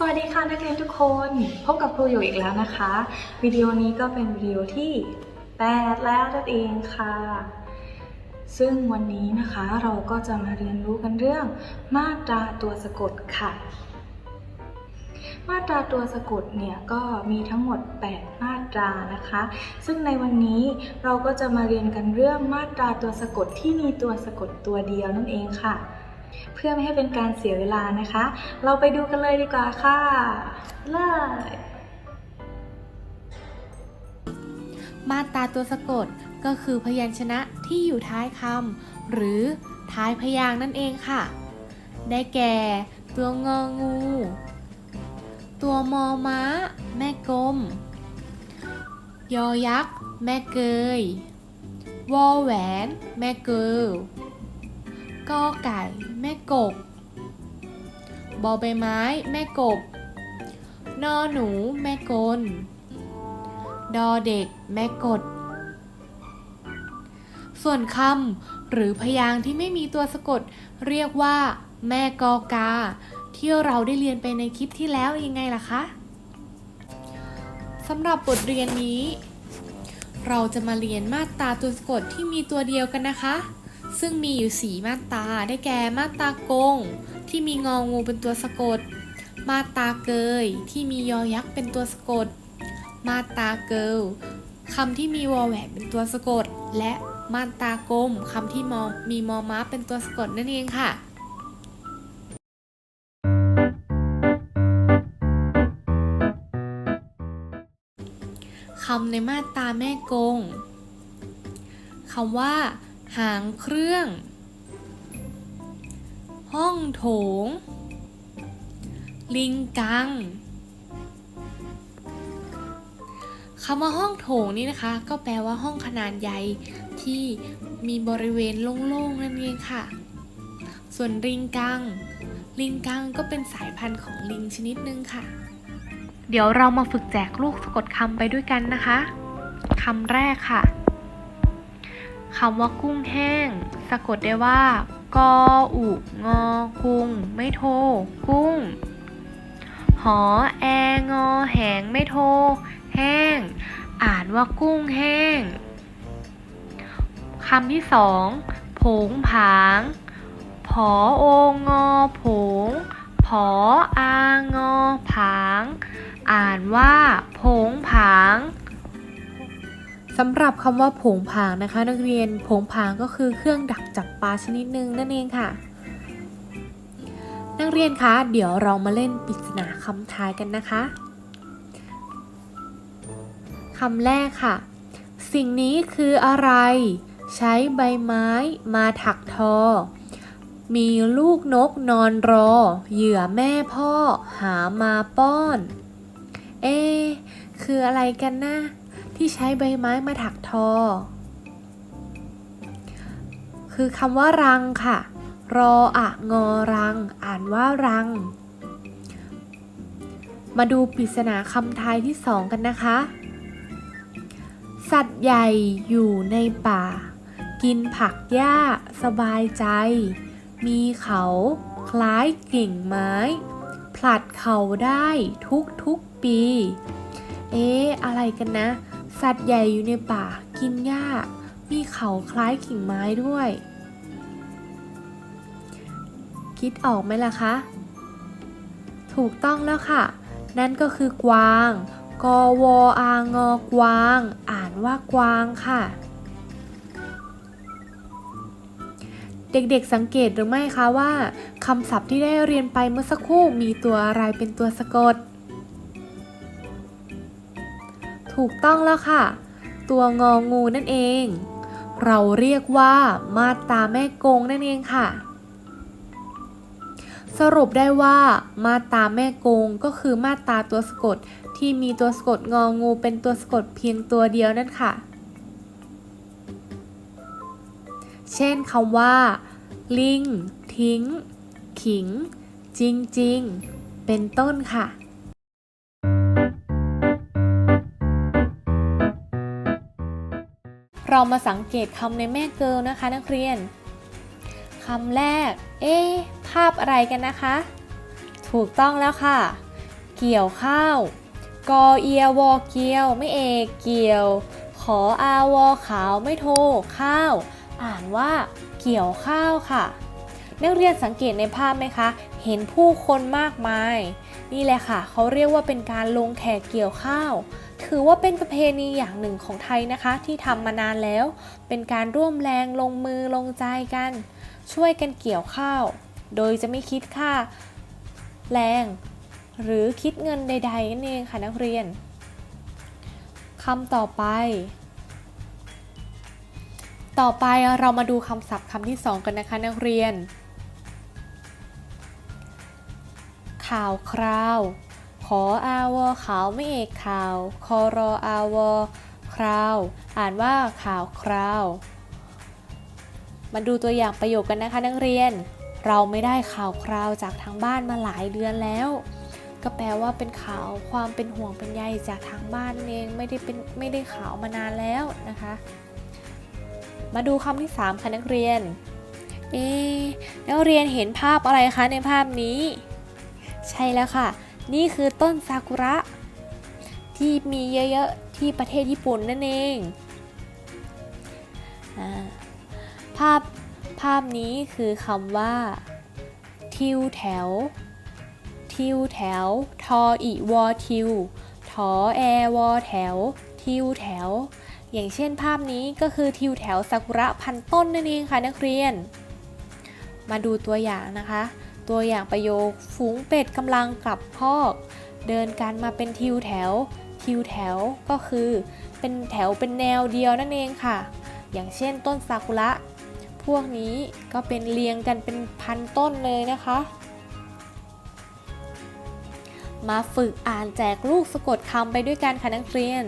สวัสดีค่ะนักเรียนทุกคน พบกับครูอยู่อีกแล้วนะคะ วิดีโอนี้ก็เป็นวิดีโอที่ 8 แล้วนั่นเองค่ะ ซึ่งวันนี้นะคะเราก็จะมาเรียนรู้กันเรื่อง มาตราตัวสะกดค่ะ มาตราตัวสะกดเนี่ยก็มีทั้งหมด 8 มาตรานะคะ ซึ่งในวันนี้เราก็จะมาเรียนกันเรื่องมาตราตัวสะกดที่มีตัวสะกดตัวเดียวนั่นเองค่ะ เพื่อไม่ให้เป็นการเสียเวลานะคะ เราไปดูกันเลยดีกว่าค่ะเลยมาตราตัวสะกดก็คือพยัญชนะที่อยู่ท้ายคำหรือท้ายพยางค์นั่นเองค่ะ ได้แก่ ตัวงองู ตัวมอม้า แม่กลม ยอยักษ์ แม่เกย วอแหวน แม่เกิล กอไก่แม่กบบอใบไม้ แม่กบ นอหนู แม่กล ดอเด็ก แม่กด ส่วนคำหรือพยางค์ที่ไม่มีตัวสะกด เรียกว่า แม่กอกา ที่เราได้เรียนไปในคลิปที่แล้วยังไงล่ะคะสำหรับบทเรียนนี้ เราจะมาเรียนมาตราตัวสะกดที่มีตัวเดียวกันนะคะ ซึ่งมีอยู่ 4 มาตราได้แก่มาตรากง ที่มีงองูเป็นตัวสะกด มาตราเกย ที่มียอยักษ์เป็นตัวสะกด มาตราเกิลคำที่มีวอแหวนเป็นตัวสะกด และมาตรากลมคำที่มอมีมอม้าเป็นตัวสะกดนั่นเองค่ะคำในมาตราแม่กงคำว่า หางเครื่อง ห้องโถง ลิงกังคำว่าห้องโถงนี่นะคะ ก็แปลว่าห้องขนาดใหญ่ที่มีบริเวณโล่งๆนั่นเองค่ะ ส่วนลิงกัง ลิงกังก็เป็นสายพันธุ์ของลิงชนิดหนึ่งค่ะ เดี๋ยวเรามาฝึกแจกลูกสะกดคำไปด้วยกันนะคะคำแรกค่ะ คำว่ากุ้งแห้ง สะกดได้ว่า กออุงอกุ้ง ไม่โท กุ้ง หอแองอแหงไม่โท แห้ง อ่านว่ากุ้งแห้งคำที่สองผงผาง ผอโองอผง ผออางอผาง อ่านว่าผงผาง สำหรับคำว่าผงผางนะคะ นักเรียนผงผางก็คือเครื่องดักจับปลาชนิดหนึ่งนั่นเองค่ะ นักเรียนคะ เดี๋ยวเรามาเล่นปริศนาคำทายกันนะคะคำแรกค่ะ สิ่งนี้คืออะไร ใช้ใบไม้มาถักทอ มีลูกนกนอนรอ เหยื่อแม่พ่อหามาป้อน เอ๊คืออะไรกันนะ ที่ใช้ใบไม้มาถักทอ คือคำว่ารังค่ะ รออะงอรัง อ่านว่ารัง มาดูปริศนาคำไทยที่สองกันนะคะ สัตว์ใหญ่อยู่ในป่า กินผักหญ้า สบายใจ มีเขาคล้ายกิ่งไม้ ผลัดเขาได้ทุกทุกปี เอ๊ะ อะไรกันนะ สัตว์ใหญ่อยู่ในป่า กินหญ้า มีเขาคล้ายกิ่งไม้ด้วย คิดออกไหมล่ะคะ ถูกต้องแล้วค่ะ นั่นก็คือกวาง กวอางอกวาง อ่านว่ากวางค่ะ เด็กๆสังเกตหรือไม่คะว่าคำศัพท์ที่ได้เรียนไปเมื่อสักครู่มีตัวอะไรเป็นตัวสะกด ถูกต้องแล้วค่ะ ตัวงองูนั่นเอง เราเรียกว่ามาตาแม่กงนั่นเองค่ะ สรุปได้ว่ามาตาแม่กงก็คือมาตาตัวสะกดที่มีตัวสะกดงองูเป็นตัวสะกดเพียงตัวเดียวนั่นค่ะ เช่นคำว่า ลิง ทิ้ง ขิง จริง ๆ เป็นต้นค่ะ เรามาสังเกตคำในแม่เกิลนะคะ นักเรียนคำแรก เอ๊ภาพอะไรกันนะคะ ถูกต้องแล้วค่ะ เกี่ยวข้าว กอเอียวอเกียว ไม่เอกเกี่ยว ขออาวอขาวไม่โทข้าว อ่านว่า เกี่ยวข้าวค่ะ นักเรียนสังเกตในภาพไหมคะ เห็นผู้คนมากมาย นี่แหละค่ะเขาเรียกว่าเป็นการลงแขกเกี่ยวข้าว ถือว่าเป็นประเพณีอย่างหนึ่งของไทยนะคะ ที่ทำมานานแล้ว เป็นการร่วมแรงลงมือลงใจกัน ช่วยกันเกี่ยวข้าว โดยจะไม่คิดค่าแรงหรือคิดเงินใดๆนั่นเองค่ะนักเรียนคำต่อไป ต่อไปเรามาดูคำศัพท์คำที่สองกันนะคะนักเรียน ข่าวคราว ขออาวอขาวไม่เอกข่าว คอรออาวอคราว อ่านว่าข่าวคราว มาดูตัวอย่างประโยคกันนะคะนักเรียน เราไม่ได้ข่าวคราวจากทางบ้านมาหลายเดือนแล้ว ก็แปลว่าเป็นข่าวความเป็นห่วงเป็นใยจากทางบ้านเองไม่ได้เป็นไม่ได้ข่าวมานานแล้วนะคะ มาดูคำที่3ค่ะนักเรียนเอ๊นักเรียนเห็นภาพอะไรคะในภาพนี้ ใช่แล้วค่ะ นี่คือต้นซากุระ ที่มีเยอะๆ ที่ประเทศญี่ปุ่นนั่นเองอภาพภาพนี้คือคำว่า ทิวแถว ทิวแถว ทออีวอทิวทอแอวอแถว ทิวแถว อย่างเช่นภาพนี้ก็คือทิวแถวซากุระพันต้นนั่นเองค่ะนักเรียน มาดูตัวอย่างนะคะ ตัวอย่างประโยคฝูงเป็ดกำลังกลับคอก เดินกันมาเป็นทิวแถว ทิวแถวก็คือ เป็นแถวเป็นแนวเดียวนั่นเองค่ะ อย่างเช่นต้นซากุระพวกนี้ก็เป็นเรียงกันเป็นพันต้นเลยนะคะ มาฝึกอ่านแจกลูกสะกดคำไปด้วยกันค่ะนักเรียน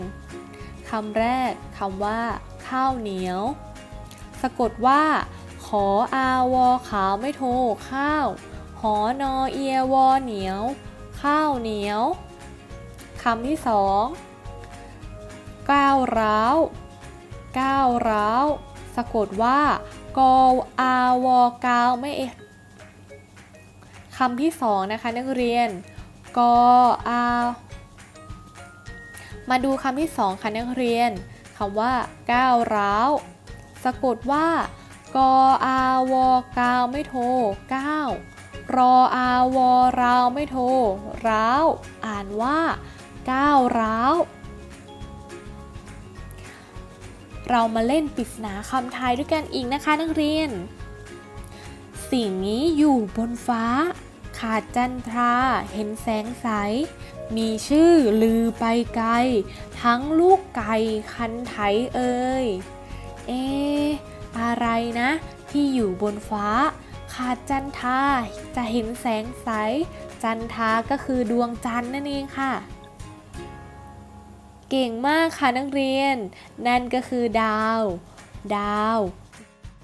คำแรกคำว่า ข้าวเหนียว สะกดว่า ขออาวอขาวไม่โทข้าว หอนอเอียวอเหนียว ข้าวเหนียวคำที่สองก้าวร้าวก้าวร้าวสะกดว่ากออาวอกาวไม่เอคำที่สองนะคะนักเรียนกออามาดูคำที่สองค่ะนักเรียนคำว่าก้าวร้าวสะกดว่ากออาวอกาวไม่โทก้าว รออาวอราวไม่โทร้าว อ่านว่าก้าวร้าว เรามาเล่นปริศนาคำไทยด้วยกันอีกนะคะนักเรียน สิ่งนี้อยู่บนฟ้า ขาดจันทราเห็นแสงใส มีชื่อลือไปไกล ทั้งลูกไก่คันไถเอ่ยเอะอะไรนะ ที่อยู่บนฟ้า ขาดจันทาจะเห็นแสงใส จันทาก็คือดวงจันทร์นั่นเองค่ะ เก่งมากค่ะนักเรียน นั่นก็คือดาว ดาว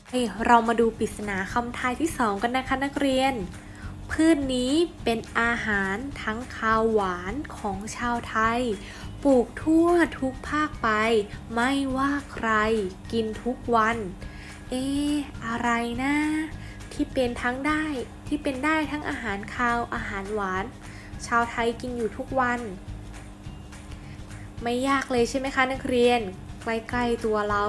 เฮ้ยเรามาดูปริศนาคำทายที่สองกันนะคะนักเรียน พืชนี้เป็นอาหารทั้งคาวหวานของชาวไทย ปลูกทั่วทุกภาคไป ไม่ว่าใครกินทุกวัน เอะอะไรนะ ที่เป็นทั้งได้ที่เป็นได้ทั้งอาหารคาวอาหารหวาน ชาวไทยกินอยู่ทุกวัน ไม่ยากเลยใช่ไหมคะนักเรียน ใกล้ๆตัวเรา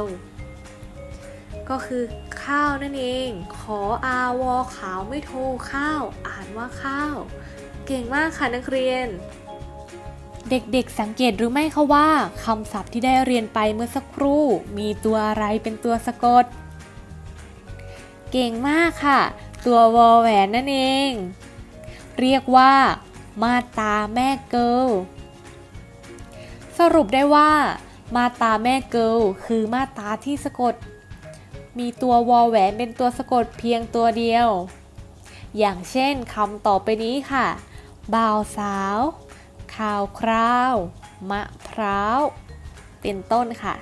ก็คือข้าวนั่นเอง ขออาวอขาวไม่โทข้าว อ่านว่าข้าว เก่งมากค่ะนักเรียน เด็กๆสังเกตหรือไม่คะว่าคำศัพท์ที่ได้เรียนไปเมื่อสักครู่ มีตัวอะไรเป็นตัวสะกด เก่งมากค่ะ ตัววอแหวนนั่นเอง เรียกว่า มาตาแม่เกิลสรุปได้ว่า มาตาแม่เกิลคือมาตาที่สะกด มีตัววอแหวนเป็นตัวสะกดเพียงตัวเดียว อย่างเช่นคำต่อไปนี้ค่ะ บ่าวสาว ข่าวคราว มะพร้าว เป็นต้นค่ะ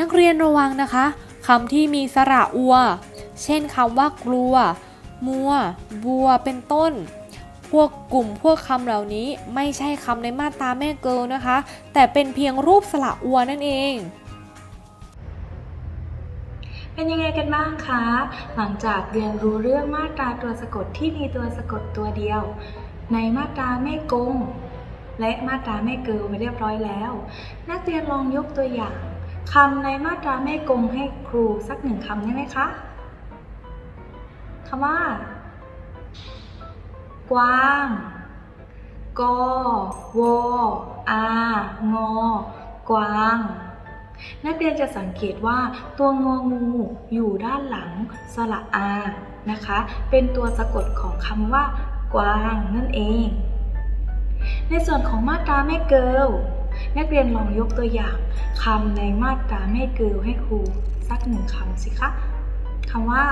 นักเรียนระวังนะคะคำที่มีสระอัว เช่นคำว่ากลัว มัว บัว เป็นต้น พวกกลุ่มพวกคำเหล่านี้ไม่ใช่คำในมาตราแม่เกิลนะคะ แต่เป็นเพียงรูปสระอัวนั่นเองเเป็นยังไงกันบ้างคะ หลังจากเรียนรู้เรื่องมาตราตัวสะกดที่มีตัวสะกดตัวเดียว ในมาตราแม่กง และมาตราแม่เกิลไปเรียบร้อยแล้ว นักเรียนลองยกตัวอย่าง คำในมาตราแม่กงให้ครูสักหนึ่งคำได้ไหมคะคำว่า กว้างกอวออางอกวาง นักเรียนจะสังเกตว่าตัวงองูอยู่ด้านหลังสระอานะคะ เป็นตัวสะกดของคำว่า กวางนั่นเอง ในส่วนของมาตราแม่เกิล นักเรียนลองยกตัวอย่างคำในมาตราแม่เกิลให้ครูสักหนึ่งคำสิคะคำว่า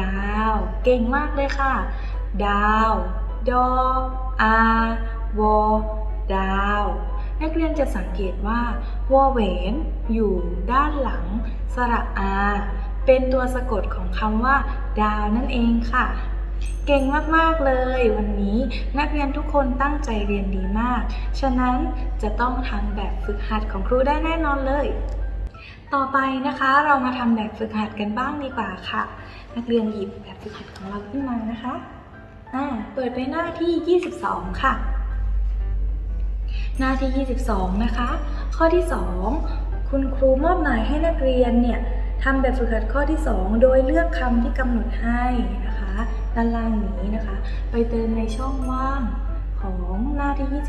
ดาว เก่งมากเลยค่ะ ดาว ดออาวอดาว นักเรียนจะสังเกตว่าวอแหวนอยู่ด้านหลัง สระอา เป็นตัวสะกดของคำว่า ดาวนั่นเองค่ะ เก่งมาก ๆ เลย วันนี้นักเรียนทุกคนตั้งใจเรียนดีมาก ฉะนั้นจะต้องทำแบบฝึกหัดของครูได้แน่นอนเลย ต่อไปนะคะเรามาทำแบบฝึกหัดกันบ้างดีกว่าค่ะ นักเรียนหยิบแบบฝึกหัดของเราขึ้นมานะคะอ่าเปิดไปหน้าที่ 22 ค่ะ หน้าที่ 22 นะคะ ข้อที่ 2 คุณครูมอบหมายให้นักเรียนเนี่ยทำแบบฝึกหัดข้อที่ 2 โดยเลือกคำที่กำหนดให้นะคะ ด้านล่างนี้นะคะ ไปเติมในช่องว่างของหน้าที่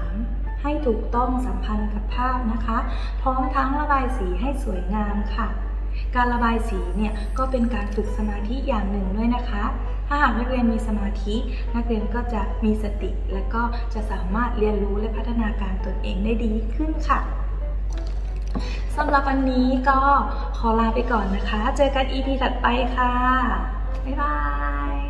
23 ให้ถูกต้องสัมพันธ์กับภาพนะคะ พร้อมทั้งระบายสีให้สวยงามค่ะ การระบายสีเนี่ยก็เป็นการฝึกสมาธิอย่างหนึ่งด้วยนะคะ ถ้าหากนักเรียนมีสมาธิ นักเรียนก็จะมีสติ และก็จะสามารถเรียนรู้และพัฒนาการตนเองได้ดีขึ้นค่ะสำหรับวันนี้ก็ขอลาไปก่อนนะคะ เจอกัน EP ถัดไปค่ะ บ๊ายบาย